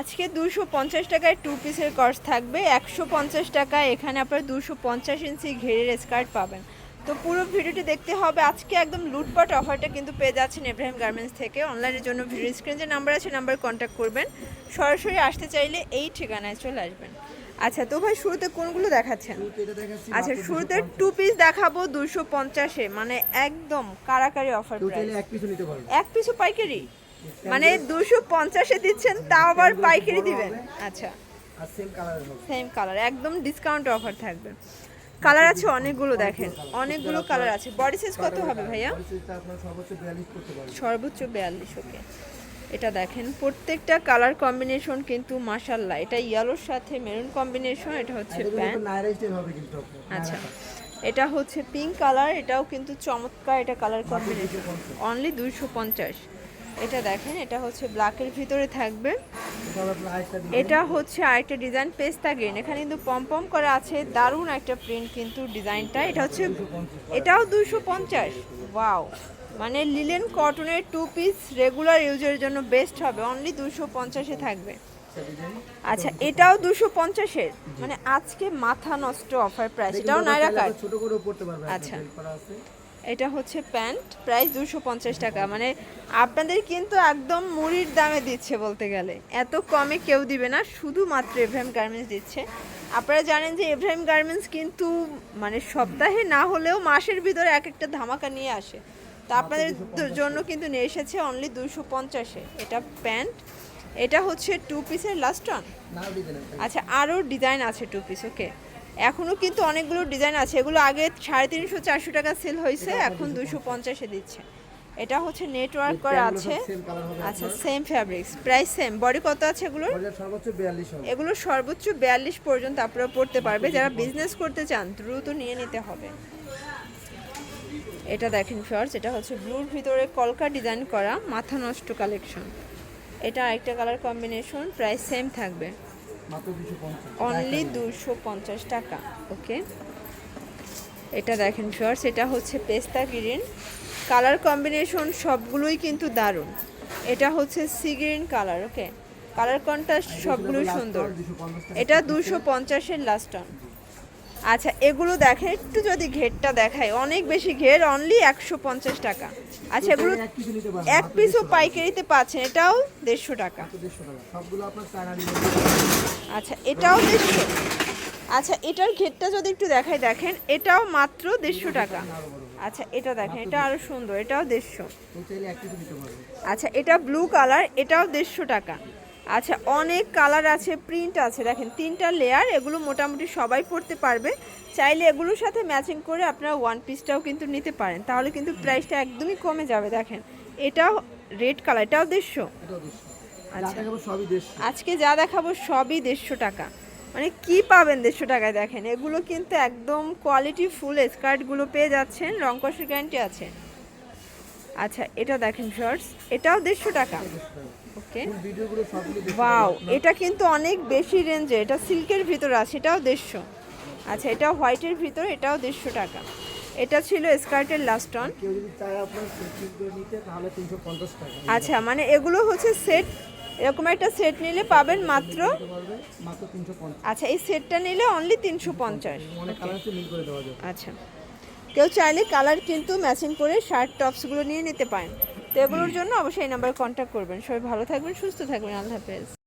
আজকে দুশো পঞ্চাশ টাকায় টু পিসের কর্স থাকবে। একশো পঞ্চাশ টাকায় এখানে আপনারা দুশো পঞ্চাশ ইঞ্চি ঘেরের স্কার্ট পাবেন। তো পুরো ভিডিওটি দেখতে হবে। আজকে একদম লুটপাট অফারটা কিন্তু পেয়ে যাচ্ছেন এব্রাহিম গার্মেন্টস থেকে। অনলাইনের জন্য ভিডিও স্ক্রিন যে নাম্বার আছে নাম্বার কন্ট্যাক্ট করবেন। সরাসরি আসতে চাইলে এই ঠিকানায় চলে আসবেন। আচ্ছা তো ভাই শুরুতে কোনগুলো দেখাচ্ছেন? আচ্ছা শুরুতে টু পিস দেখাবো দুশো পঞ্চাশে। মানে একদম কারাকারি অফার এক পিছু পাইকারি? মানে দুশো পঞ্চাশে দিচ্ছেন তাও আবার পাইকারি দিবেন। আচ্ছা। সেম কালার একদম ডিসকাউন্ট অফার থাকবে। কালার আছে অনেকগুলো দেখেন। অনেকগুলো কালার আছে। বডি সাইজ কত হবে ভাইয়া? সর্বোচ্চ 42 করতে পারবে সর্বোচ্চ বিয়াল্লিশ ওকে। এটা দেখেন প্রত্যেকটা কালার কম্বিনেশন কিন্তু মাশাল্লাহ এটা ইয়েলোর সাথে মেরুন কম্বিনেশন এটা হচ্ছে প্যান্ট আচ্ছা। এটা হচ্ছে পিঙ্ক কালার এটাও কিন্তু চমৎকার এটা কালার কম্বিনেশন অনলি দুইশো পঞ্চাশ। এটা দেখেন এটা হচ্ছে ব্ল্যাকের ভিতরে থাকবে। এটা হচ্ছে আরেকটা ডিজাইন পেস্তা গ্রিন এখানে কিন্তু পম পম করা আছে দারুণ একটা প্রিন্ট কিন্তু ডিজাইনটা এটা হচ্ছে এটাও দুশো পঞ্চাশ। ওয়াও মানে লিলেন কটনের টু পিস রেগুলার ইউজের জন্য বেস্ট হবে। অনলি দুশো পঞ্চাশে থাকবে। আচ্ছা এটাও দুশো পঞ্চাশের মানে আজকে মাথা নষ্ট অফার প্রাইস এটাও নাইরা পারবে আচ্ছা। এটা হচ্ছে প্যান্ট প্রাইস দুশো পঞ্চাশ টাকা। মানে আপনাদের কিন্তু একদম মুড়ির দামে দিচ্ছে বলতে গেলে। এত কমে কেউ দিবে না শুধুমাত্র এভ্রাহিম গার্মেন্টস দিচ্ছে। আপনারা জানেন যে এভ্রাহিম গার্মেন্টস কিন্তু মানে সপ্তাহে না হলেও মাসের ভিতরে এক একটা ধামাকা নিয়ে আসে। তা আপনাদের জন্য কিন্তু নিয়ে এসেছে অনলি দুশো পঞ্চাশে। এটা প্যান্ট এটা হচ্ছে টু পিসের লাস্ট ডিজাইন আচ্ছা আরও ডিজাইন আছে টু পিস ওকে এখনও কিন্তু অনেকগুলো ডিজাইন আছে। এগুলো আগে সাড়ে তিনশো চারশো টাকা সেল হয়েছে এখন দুশো পঞ্চাশে দিচ্ছে। এটা হচ্ছে নেটওয়ার্ক করা আছে। আচ্ছা same fabrics price same body কত আছে এগুলোর? বডির সর্বোচ্চ 42 এগুলো সর্বোচ্চ বিয়াল্লিশ পর্যন্ত আপনারা পড়তে পারবে। যারা বিজনেস করতে চান দ্রুত নিয়ে নিতে হবে। এটা দেখেন শর্টস এটা হচ্ছে ব্লুর ভিতরে কলকা ডিজাইন করা মাথা নষ্ট কালেকশন এটা আরেকটা কালার কম্বিনেশন প্রাইস সেম থাকবে। মাত্র 250 অনলি দুশো পঞ্চাশ। টাকা ওকে এটা দেখেন শর্টস এটা হচ্ছে পেস্তা গ্রিন কালার কম্বিনেশন সবগুলোই কিন্তু দারুণ। এটা হচ্ছে sea green colour okay colour contrast সবগুলোই সুন্দর। এটা দুশো পঞ্চাশের লাস্ট অন আচ্ছা এগুলো দেখেন একটু যদি ঘেরটা দেখায় অনেক বেশি ঘের অনলি একশো পঞ্চাশ টাকা। আচ্ছা এগুলো এক পিসও পাইকারিতে পাচ্ছেন এটাও দেড়শো টাকা। 150 টাকা। সবগুলো আপনার চায়না ডিজাইন আচ্ছা এটাও দেড়শো। আচ্ছা এটার ঘেরটা যদি একটু দেখাই দেখেন এটাও মাত্র দেড়শো টাকা। আচ্ছা এটা দেখেন এটা আরও সুন্দর এটাও দেড়শো। আচ্ছা এটা ব্লু কালার এটাও দেড়শো টাকা। আচ্ছা অনেক কালার আছে প্রিন্ট আছে। দেখেন তিনটা লেয়ার এগুলো মোটামুটি সবাই পড়তে পারবে। চাইলে এগুলোর সাথে ম্যাচিং করে আপনারা ওয়ান পিসটাও কিন্তু নিতে পারেন। তাহলে কিন্তু প্রাইসটা একদমই কমে যাবে দেখেন। এটাও রেড কালার এটাও দেড়শো। এটাও 200 যা আচ্ছা। আজকে যা দেখাবো সবই দেড়শো টাকা। মানে কি পাবেন দেড়শো টাকায় দেখেন? এগুলো কিন্তু একদম কোয়ালিটি ফুল স্কার্টগুলো পেয়ে যাচ্ছেন রং কষের গ্যারান্টি আছে। আচ্ছা এটা দেখেন শর্টস এটাও দেড়শো টাকা। ওকে। ওয়াও এটা কিন্তু অনেক বেশি রেঞ্জে এটা সিল্কের ভিতরে আছে এটাও দেড়শো। আচ্ছা এটা হোয়াইটের ভিতরে এটাও দেড়শো টাকা। এটা ছিল স্কার্টের লাস্ট অন কেউ যদি চায় আপনার সেটিং নিতে তাহলে 350 টাকা আচ্ছা মানে এগুলো হচ্ছে সেট এরকম একটা সেট নিলে পাবেন মাত্র মাত্র 350 আচ্ছা এই সেটটা নিলে অনলি তিনশো পঞ্চাশ। আচ্ছা। কেউ চাইলে কালার কিন্তু ম্যাচিং করে শার্ট টপসগুলো নিয়ে নিতে পারেন। তো এগুলোর জন্য অবশ্যই এই নাম্বারে কন্ট্যাক্ট করবেন। সবাই ভালো থাকবেন সুস্থ থাকবেন। আল্লাহ হাফেজ।